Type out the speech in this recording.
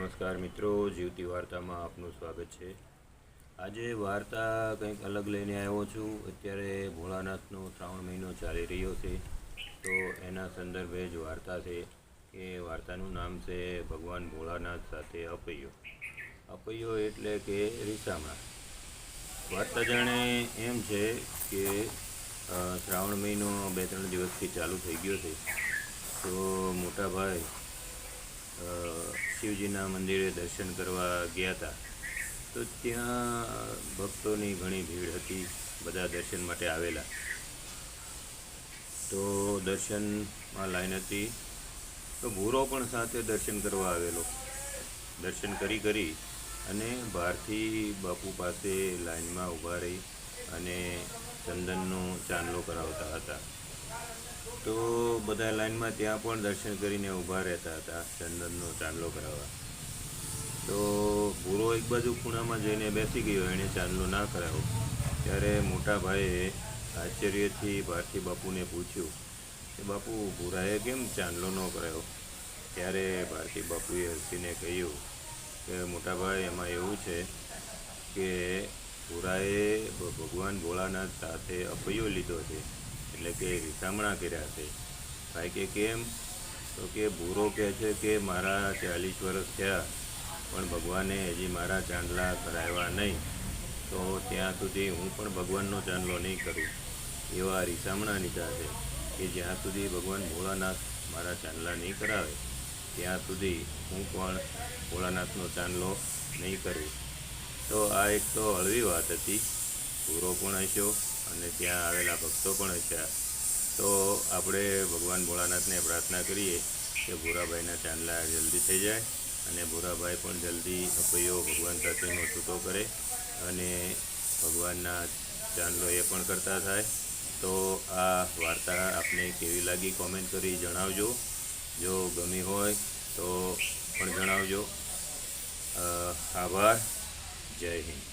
નમસ્કાર મિત્રો, જીવતી વાર્તામાં આપનું સ્વાગત છે. આજે વાર્તા કંઈક અલગ લઈને આવ્યો છું. અત્યારે ભોળાનાથનો શ્રાવણ મહિનો ચાલી રહ્યો છે. તો એના સંદર્ભે જ વાર્તા છે એ વાર્તાનું નામ છે ભગવાન ભોળાનાથ સાથે અપૈયો. અપૈયો એટલે કે રીસામણા. વાર્તા જાણે એમ છે કે શ્રાવણ મહિનો બે ત્રણ દિવસથી ચાલુ થઈ ગયો છે. તો મોટા ભાઈ શિવજીના મંદિરે દર્શન કરવા ગયા હતા. તો ત્યાં ભક્તોની ઘણી ભીડ હતી, બધા દર્શન માટે આવેલા. તો દર્શનમાં લાઈન હતી. તો ભૂરો પણ સાથે દર્શન કરવા આવેલો. દર્શન કરી કરી અને બહારથી બાપુ પાસે લાઈનમાં ઊભા રહી અને ચંદનનો ચાંદલો કરાવતા હતા. તો બધા લાઈનમાં ત્યાં પણ દર્શન કરીને ઊભા રહેતા હતા, ચંદનનો ચાંદલો કરાવવા તો ભૂરો એક બાજુ ખૂણામાં જઈને બેસી ગયો, એણે ચાંદલો ના કરાવ્યો ત્યારે મોટા ભાઈએ આશ્ચર્યથી ભારતી બાપુને પૂછ્યું કે, બાપુ, ભૂરાએ કેમ ચાંદલો ન કરાયો ત્યારે ભારતી બાપુએ હસીને કહ્યું કે મોટાભાઈ એમાં એવું છે કે ભૂરાએ ભગવાન ભોળાનાથ સાથે અપયો લીધો છે. એટલે કે રીસામણા કર્યા છે. ભાઈ કે કેમ? તો કે ભૂરો કહે છે કે મારા ચાલીસ વર્ષ થયા, પણ ભગવાને હજી મારા ચાંદલા કરાવ્યા નહીં. તો ત્યાં સુધી હું પણ ભગવાનનો ચાંદલો નહીં કરું. એવા રીસામણા લીધા છે કે જ્યાં સુધી ભગવાન ભોળાનાથ મારા ચાંદલા નહીં કરાવે, ત્યાં સુધી હું પણ ભોળાનાથનો ચાંદલો નહીં કરું. તો આ એક તો હળવી વાત હતી. પૂરો પણ હસ્યો? અને ત્યાં આવેલા ભક્તો પણ હશે. તો આપણે ભગવાન ભોળાનાથને પ્રાર્થના કરીએ કે ભૂરાભાઈના ચાંદલા જલ્દી થઈ જાય અને ભૂરાભાઈ પણ જલ્દી અપૈયો ભગવાન સાથેનો છૂટો કરે અને ભગવાનના ચાંદલો એ પણ કરતા થાય. તો આ વાર્તા આપને કેવી લાગી કોમેન્ટ કરી જણાવજો. જો ગમી હોય તો પણ જણાવજો. આભાર. જય હિન્દ.